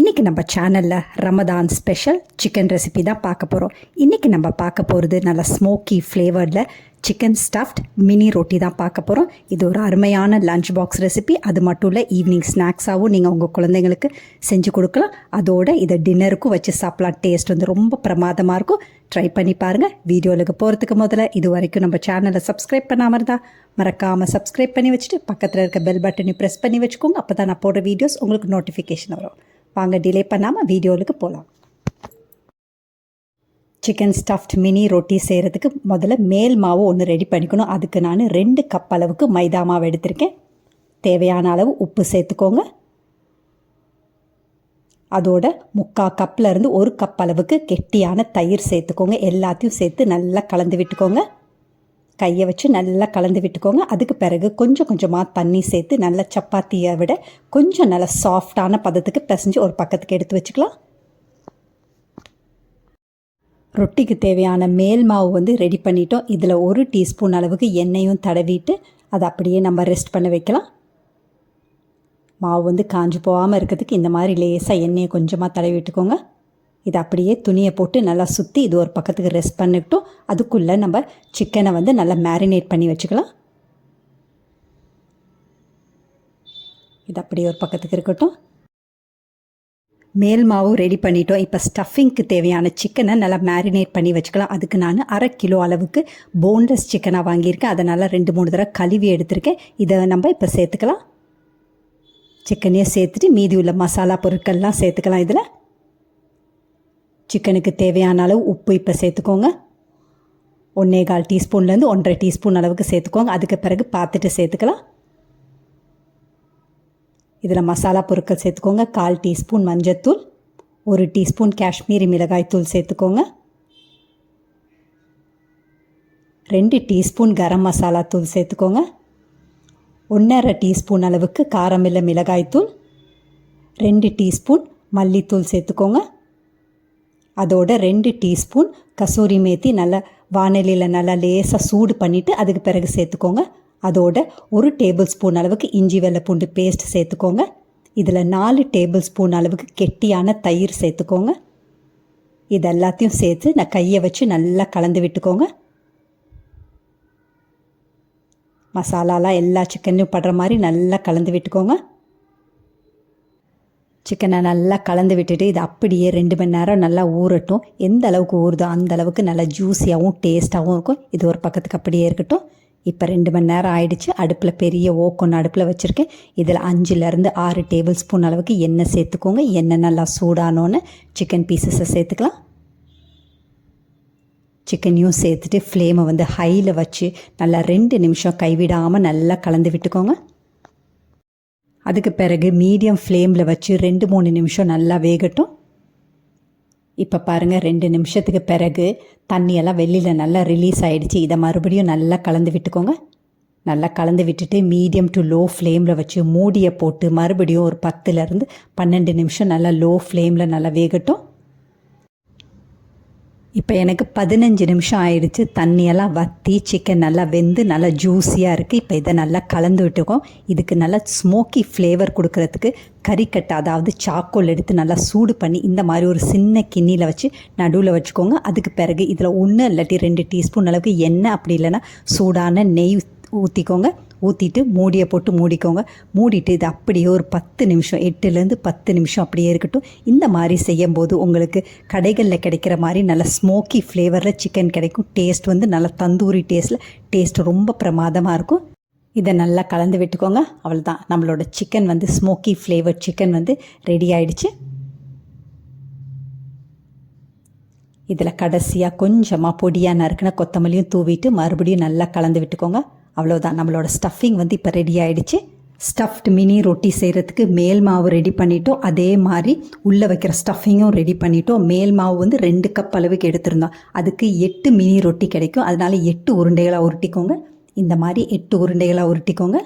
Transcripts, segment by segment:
இன்றைக்கி நம்ம சேனலில் ரமதான் ஸ்பெஷல் சிக்கன் ரெசிபி தான் பார்க்க போகிறோம் இன்றைக்கி நம்ம பார்க்க போகிறது நல்ல ஸ்மோக்கி ஃப்ளேவர்டில் சிக்கன் ஸ்டஃப்ட் மினி ரொட்டி தான் பார்க்க போகிறோம் இது ஒரு அருமையான லஞ்ச் பாக்ஸ் ரெசிபி அது மட்டும் இல்லை ஈவினிங் ஸ்நாக்ஸாகவும் நீங்கள் உங்கள் குழந்தைங்களுக்கு செஞ்சு கொடுக்கலாம். அதோட இதை டின்னருக்கும் வச்சு சாப்பிட்லாம். டேஸ்ட் வந்து ரொம்ப பிரமாதமாக இருக்கும். ட்ரை பண்ணி பாருங்கள் வீடியோவுக்கு போகிறதுக்கு முதல்ல இது வரைக்கும் நம்ம சேனலை சப்ஸ்கிரைப் பண்ணாமல் இருந்தால் மறக்காமல் சப்ஸ்கிரைப் பண்ணி வச்சுட்டு பக்கத்தில் இருக்க பெல் பட்டனையும் ப்ரெஸ் பண்ணி வச்சுக்கோங்க. அப்போ தான் நான் போடுற வீடியோஸ் உங்களுக்கு நோட்டிஃபிகேஷன் வரும். வாங்க டிலே பண்ணாமல் வீடியோவுக்கு போகலாம் சிக்கன் ஸ்டஃப்ட் மினி ரொட்டி செய்கிறதுக்கு முதல்ல மேல் மாவு ஒன்று ரெடி பண்ணிக்கணும். அதுக்கு நான் ரெண்டு கப் அளவுக்கு மைதா மாவு எடுத்திருக்கேன். தேவையான அளவு உப்பு சேர்த்துக்கோங்க. அதோட முக்கா கப்பில் இருந்து ஒரு கப் அளவுக்கு கெட்டியான தயிர் சேர்த்துக்கோங்க. எல்லாத்தையும் சேர்த்து நல்லா கலந்து விட்டுக்கோங்க. கையை வச்சு நல்லா கலந்து விட்டுக்கோங்க. அதுக்கு பிறகு கொஞ்சம் கொஞ்சமாக தண்ணி சேர்த்து நல்லா சப்பாத்தியை விட கொஞ்சம் நல்லா சாஃப்டான பதத்துக்கு பிசைஞ்சு ஒரு பக்கத்துக்கு எடுத்து வச்சுக்கலாம். ரொட்டிக்கு தேவையான மேல் மாவு வந்து ரெடி பண்ணிட்டோம். இதில் ஒரு டீஸ்பூன் அளவுக்கு எண்ணெயும் தடவிட்டு அதை அப்படியே நம்ம ரெஸ்ட் பண்ண வைக்கலாம். மாவு வந்து காஞ்சு போகாமல் இருக்கிறதுக்கு இந்த மாதிரி லேசாக எண்ணெயை கொஞ்சமாக தடவி விட்டுக்கோங்க. இதை அப்படியே துணியை போட்டு நல்லா சுற்றி இது ஒரு பக்கத்துக்கு ரெஸ்ட் பண்ணிக்கிட்டோம் அதுக்குள்ளே நம்ம சிக்கனை வந்து நல்லா மேரினேட் பண்ணி வச்சுக்கலாம். இது அப்படியே ஒரு பக்கத்துக்கு இருக்கட்டும். மேல் மாவு ரெடி பண்ணிட்டோம். இப்போ ஸ்டஃபிங்க்கு தேவையான சிக்கனை நல்லா மேரினேட் பண்ணி வச்சுக்கலாம். அதுக்கு நான் அரை கிலோ அளவுக்கு போன்லெஸ் சிக்கனாக வாங்கியிருக்கேன். அதை நல்லா ரெண்டு மூணு தடவை கழுவி எடுத்திருக்கேன். இதை நம்ம இப்போ சேர்த்துக்கலாம். சிக்கனையும் சேர்த்துட்டு மீதி உள்ள மசாலா பொருட்கள்லாம் சேர்த்துக்கலாம் இதில். சிக்கனுக்கு தேவையான அளவு உப்பு இப்போ சேர்த்துக்கோங்க. ஒன்றே கால் டீஸ்பூன்லேருந்து ஒன்றரை டீஸ்பூன் அளவுக்கு சேர்த்துக்கோங்க. அதுக்கு பிறகு பார்த்துட்டு சேர்த்துக்கலாம். இதில் மசாலா பொருட்கள் சேர்த்துக்கோங்க. கால் டீஸ்பூன் மஞ்சத்தூள் ஒரு டீஸ்பூன் காஷ்மீரி மிளகாய்த்தூள் சேர்த்துக்கோங்க. ரெண்டு டீஸ்பூன் கரம் மசாலா தூள் சேர்த்துக்கோங்க. ஒன்றரை டீஸ்பூன் அளவுக்கு காரமில்ல மிளகாய்த்தூள் ரெண்டு டீஸ்பூன் மல்லித்தூள் சேர்த்துக்கோங்க. அதோட ரெண்டு டீஸ்பூன் கசூரி மேத்தி நல்லா வானலியில் நல்லா லேசாக சூடு பண்ணிவிட்டு அதுக்கு பிறகு சேர்த்துக்கோங்க. அதோட ஒரு டேபிள் ஸ்பூன் அளவுக்கு இஞ்சி வெள்ளை பூண்டு பேஸ்ட் சேர்த்துக்கோங்க. இதில் நாலு டேபிள் ஸ்பூன் அளவுக்கு கெட்டியான தயிர் சேர்த்துக்கோங்க. இது எல்லாத்தையும் சேர்த்து நான் கையை வச்சு நல்லா கலந்து விட்டுக்கோங்க. மசாலாலாம் எல்லா சிக்கன்லையும் படுற மாதிரி நல்லா கலந்து விட்டுக்கோங்க. சிக்கனை நல்லா கலந்து விட்டுட்டு இது அப்படியே ரெண்டு மணி நேரம் நல்லா ஊறட்டும். எந்த அளவுக்கு ஊறுதோ அந்த அளவுக்கு நல்லா ஜூஸியாகவும் டேஸ்ட்டாகவும் இருக்கும். இது ஒரு பக்கத்துக்கு அப்படியே இருக்கட்டும். இப்போ ரெண்டு மணி நேரம் ஆயிடுச்சு. அடுப்பில் பெரிய ஓக்கொன்று அடுப்பில் வச்சுருக்கேன். இதில் அஞ்சுலேருந்து ஆறு டேபிள் ஸ்பூன் அளவுக்கு எண்ணெய் சேர்த்துக்கோங்க. எண்ணெய் நல்லா சூடானோன்னு சிக்கன் பீசஸை சேர்த்துக்கலாம். சிக்கனையும் சேர்த்துட்டு ஃப்ளேமை வந்து ஹையில் வச்சு நல்லா ரெண்டு நிமிஷம் கைவிடாமல் நல்லா கலந்து விட்டுக்கோங்க. அதுக்கு பிறகு மீடியம் ஃப்ளேமில் வச்சு ரெண்டு மூணு நிமிஷம் நல்லா வேகட்டும். இப்போ பாருங்கள் ரெண்டு நிமிஷத்துக்கு பிறகு தண்ணியெல்லாம் வெளியில் நல்லா ரிலீஸ் ஆகிடுச்சு இதை மறுபடியும் நல்லா கலந்து விட்டுக்கோங்க. நல்லா கலந்து விட்டுட்டு மீடியம் டு லோ ஃப்ளேமில் வச்சு மூடியை போட்டு மறுபடியும் ஒரு பத்துலேருந்து பன்னெண்டு நிமிஷம் நல்லா லோ ஃப்ளேமில் நல்லா வேகட்டும். இப்போ எனக்கு பதினஞ்சு நிமிஷம் ஆயிடுச்சு. தண்ணியெல்லாம் வற்றி சிக்கன் நல்லா வெந்து நல்லா ஜூஸியாக இருக்குது இப்போ இதை நல்லா கலந்து விட்டுக்கோம். இதுக்கு நல்லா ஸ்மோக்கி ஃப்ளேவர் கொடுக்கறதுக்கு கறிக்கட்டை அதாவது சாக்கோல் எடுத்து நல்லா சூடு பண்ணி இந்த மாதிரி ஒரு சின்ன கிண்ணியில் வச்சு நடுவில் வச்சுக்கோங்க. அதுக்கு பிறகு இதில் ஒன்று இல்லாட்டி ரெண்டு டீஸ்பூன் அளவுக்கு எண்ணெய் அப்படி இல்லைன்னா சூடான நெய் ஊற்றிக்கோங்க ஊற்றிட்டு மூடியை போட்டு மூடிக்கோங்க. மூடிட்டு இது அப்படியே ஒரு பத்து நிமிஷம் எட்டுலேருந்து பத்து நிமிஷம் அப்படியே இருக்கட்டும். இந்த மாதிரி செய்யும்போது உங்களுக்கு கடைகளில் கிடைக்கிற மாதிரி நல்ல ஸ்மோக்கி ஃப்ளேவரில் சிக்கன் கிடைக்கும். டேஸ்ட் வந்து நல்ல தந்தூரி டேஸ்ட்டில் டேஸ்ட் ரொம்ப பிரமாதமாக இருக்கும். இதை நல்லா கலந்து விட்டுக்கோங்க. அவ்வளோதான் நம்மளோட சிக்கன் வந்து ஸ்மோக்கி ஃப்ளேவர் சிக்கன் வந்து ரெடி ஆயிடுச்சு. இதில் கடைசியாக கொஞ்சமாக பொடியாக நறுக்கின கொத்தமல்லியும் தூவிட்டு மறுபடியும் நல்லா கலந்து விட்டுக்கோங்க. அவ்வளோதான் நம்மளோட ஸ்டஃபிங் வந்து இப்போ ரெடி ஆகிடுச்சு ஸ்டஃப்ட் மினி ரொட்டி செய்கிறதுக்கு மேல் மாவு ரெடி பண்ணிட்டோம். அதே மாதிரி உள்ளே வைக்கிற ஸ்டஃபிங்கும் ரெடி பண்ணிட்டோம். மேல் மாவு வந்து ரெண்டு கப் அளவுக்கு எடுத்திருந்தோம். அதுக்கு எட்டு மினி ரொட்டி கிடைக்கும். அதனால எட்டு உருண்டைகளாக உருட்டிக்கோங்க. இந்த மாதிரி எட்டு உருண்டைகளாக உருட்டிக்கோங்க.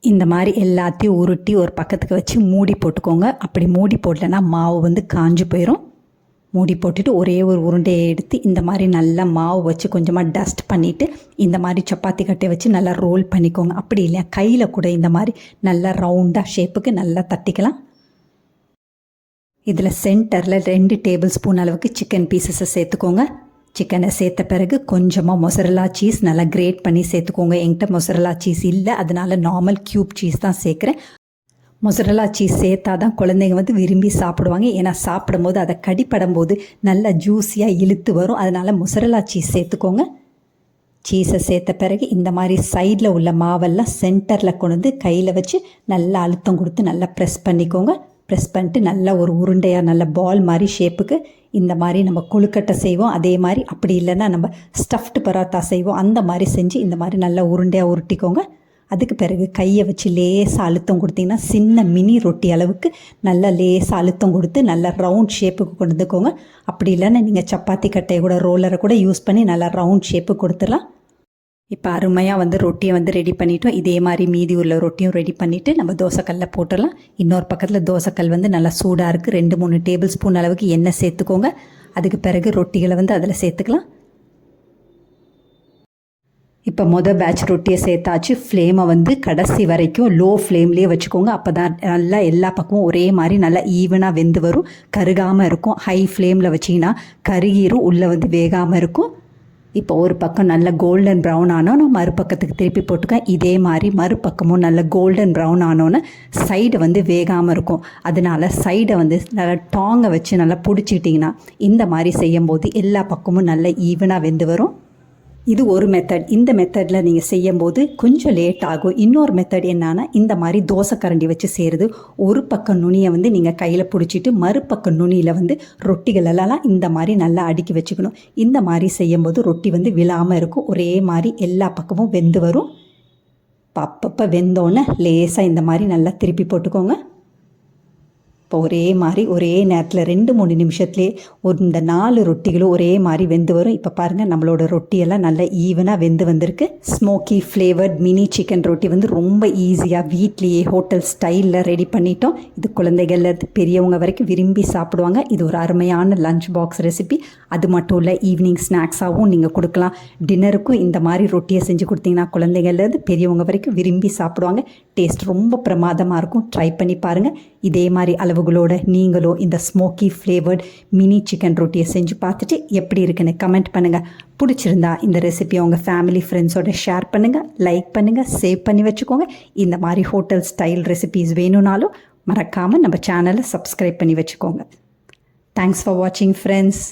இந்த மாதிரி எல்லாத்தையும் உருட்டி ஒரு பக்கத்துக்கு வச்சு மூடி போட்டுக்கோங்க. அப்படி மூடி போடலைன்னா மாவு வந்து காஞ்சு போயிடும் மூடி போட்டுட்டு ஒரே ஒரு உருண்டையை எடுத்து இந்த மாதிரி நல்லா மாவு வச்சு கொஞ்சமாக டஸ்ட் பண்ணிவிட்டு இந்த மாதிரி சப்பாத்தி கட்டையை வச்சு நல்லா ரோல் பண்ணிக்கோங்க. அப்படி இல்லையா? கையில் கூட இந்த மாதிரி நல்லா ரவுண்டாக ஷேப்புக்கு நல்லா தட்டிக்கலாம். இதில் சென்டரில் ரெண்டு டேபிள் ஸ்பூன் அளவுக்கு சிக்கன் பீசஸை சேர்த்துக்கோங்க. சிக்கனை சேர்த்த பிறகு கொஞ்சமாக மொசரலா சீஸ் நல்லா கிரேட் பண்ணி சேர்த்துக்கோங்க. என்கிட்ட மொசரலா சீஸ் இல்லை. அதனால நார்மல் க்யூப் சீஸ் தான் சேர்க்குறேன். மொசரலா சீஸ் சேர்த்தா தான் குழந்தைங்க வந்து விரும்பி சாப்பிடுவாங்க. ஏன்னா சாப்பிடும்போது அதை கடிப்படும் போது நல்லா ஜூஸியாக இழுத்து வரும். அதனால் மொசரலா சீஸ் சேர்த்துக்கோங்க. சீஸை சேர்த்த பிறகு இந்த மாதிரி சைடில் உள்ள மாவெல்லாம் சென்டரில் கொண்டு வந்து கையில் வச்சு நல்லா அழுத்தம் கொடுத்து நல்லா ப்ரெஸ் பண்ணிக்கோங்க. ப்ரெஸ் பண்ணிட்டு நல்லா ஒரு உருண்டையாக நல்ல பால் மாதிரி ஷேப்புக்கு இந்த மாதிரி நம்ம கொழுக்கட்டை செய்வோம். அதே மாதிரி அப்படி இல்லைன்னா நம்ம ஸ்டஃப்டு பரோட்டா செய்வோம். அந்த மாதிரி செஞ்சு இந்த மாதிரி நல்லா உருண்டையாக உருட்டிக்கோங்க. அதுக்கு பிறகு கையை வச்சு லேசாக அழுத்தம் கொடுத்தீங்கன்னா சின்ன மினி ரொட்டி அளவுக்கு நல்லா லேசாக அழுத்தம் கொடுத்து நல்லா ரவுண்ட் ஷேப்புக்கு கொண்டு வந்துக்கோங்க. அப்படி இல்லைன்னா நீங்கள் சப்பாத்தி கட்டையை கூட ரோலரை கூட யூஸ் பண்ணி நல்லா ரவுண்ட் ஷேப்பு கொடுத்துடலாம். இப்போ அருமையாக வந்து ரொட்டியை வந்து ரெடி பண்ணிவிட்டோம் இதே மாதிரி மீதி உள்ள ரொட்டியும் ரெடி பண்ணிவிட்டு நம்ம தோசைக்கல்ல போட்டுடலாம். இன்னொரு பக்கத்தில் தோசைக்கல் வந்து நல்லா சூடாக இருக்குது ரெண்டு மூணு டேபிள் ஸ்பூன் அளவுக்கு எண்ணெய் சேர்த்துக்கோங்க. அதுக்கு பிறகு ரொட்டிகளை வந்து அதில் சேர்த்துக்கலாம். இப்போ மொதல் பேட்ச் ரொட்டியை சேர்த்தாச்சு. ஃப்ளேமை வந்து கடைசி வரைக்கும் லோ ஃப்ளேம்லேயே வச்சுக்கோங்க. அப்போ தான் நல்லா எல்லா பக்கமும் ஒரே மாதிரி நல்லா ஈவனாக வெந்து வரும். கருகாமல் இருக்கும். ஹை ஃப்ளேமில் வச்சிங்கன்னா கருகீரும் உள்ளே வந்து வேகாமல் இருக்கும். இப்போ ஒரு பக்கம் நல்ல கோல்டன் ப்ரௌன் ஆனோன்னு மறுபக்கத்துக்கு திருப்பி போட்டுக்கேன் இதே மாதிரி மறுபக்கமும் நல்ல கோல்டன் ப்ரௌன் ஆனோன்னு சைடு வந்து வேகாமல் இருக்கும். அதனால சைடை வந்து நல்லா டாங்கை வச்சு நல்லா பிடிச்சிட்டிங்கன்னா இந்த மாதிரி செய்யும்போது எல்லா பக்கமும் நல்லா ஈவனாக வெந்து வரும். இது ஒரு மெத்தட் இந்த மெத்தடில் நீங்கள் செய்யும்போது கொஞ்சம் லேட் ஆகும். இன்னொரு மெத்தட் என்னன்னா இந்த மாதிரி தோசை கரண்டி வச்சு செய்கிறது ஒரு பக்கம் நுனியை வந்து நீங்கள் கையில் பிடிச்சிட்டு மறுபக்கம் நுனியில் வந்து ரொட்டிகள் எல்லாம் இந்த மாதிரி நல்லா அடுக்கி வச்சுக்கணும். இந்த மாதிரி செய்யும்போது ரொட்டி வந்து விழாமல் இருக்கும். ஒரே மாதிரி எல்லா பக்கமும் வெந்து வரும். அப்பப்போ வெந்தோன்னே லேசாக இந்த மாதிரி நல்லா திருப்பி போட்டுக்கோங்க. இப்போ ஒரே மாதிரி ஒரே நேரத்தில் ரெண்டு மூணு நிமிஷத்துலேயே ஒரு இந்த நாலு ரொட்டிகளும் ஒரே மாதிரி வெந்து வரும். இப்போ பாருங்கள் நம்மளோட ரொட்டியெல்லாம் நல்லா ஈவனாக வெந்து வந்திருக்கு. ஸ்மோக்கி ஃப்ளேவர்ட் மினி சிக்கன் ரொட்டி வந்து ரொம்ப ஈஸியாக வீட்லேயே ஹோட்டல் ஸ்டைலில் ரெடி பண்ணிட்டோம். இது குழந்தைகள்லேருந்து பெரியவங்க வரைக்கும் விரும்பி சாப்பிடுவாங்க. இது ஒரு அருமையான லஞ்ச் பாக்ஸ் ரெசிபி அது மட்டும் இல்லை ஈவினிங் ஸ்நாக்ஸாகவும் நீங்கள் கொடுக்கலாம். டின்னருக்கும் இந்த மாதிரி ரொட்டியை செஞ்சு கொடுத்தீங்கன்னா குழந்தைகள்லேருந்து பெரியவங்க வரைக்கும் விரும்பி சாப்பிடுவாங்க. டேஸ்ட் ரொம்ப பிரமாதமாக இருக்கும். ட்ரை பண்ணி பாருங்கள் இதே மாதிரி அளவு அளவுகளோட நீங்களும் இந்த ஸ்மோக்கி ஃப்ளேவர்ட் மினி சிக்கன் ரொட்டியை செஞ்சு பார்த்துட்டு எப்படி இருக்குன்னு கமெண்ட் பண்ணுங்கள் பிடிச்சிருந்தா இந்த ரெசிபியை உங்கள் ஃபேமிலி ஃப்ரெண்ட்ஸோட ஷேர் பண்ணுங்கள் லைக் பண்ணுங்கள் சேவ் பண்ணி வச்சுக்கோங்க. இந்த மாதிரி ஹோட்டல் ஸ்டைல் ரெசிபீஸ் வேணும்னாலும் மறக்காமல் நம்ம சேனலை சப்ஸ்கிரைப் பண்ணி வச்சுக்கோங்க. தேங்க்ஸ் ஃபார் வாட்சிங் ஃப்ரெண்ட்ஸ்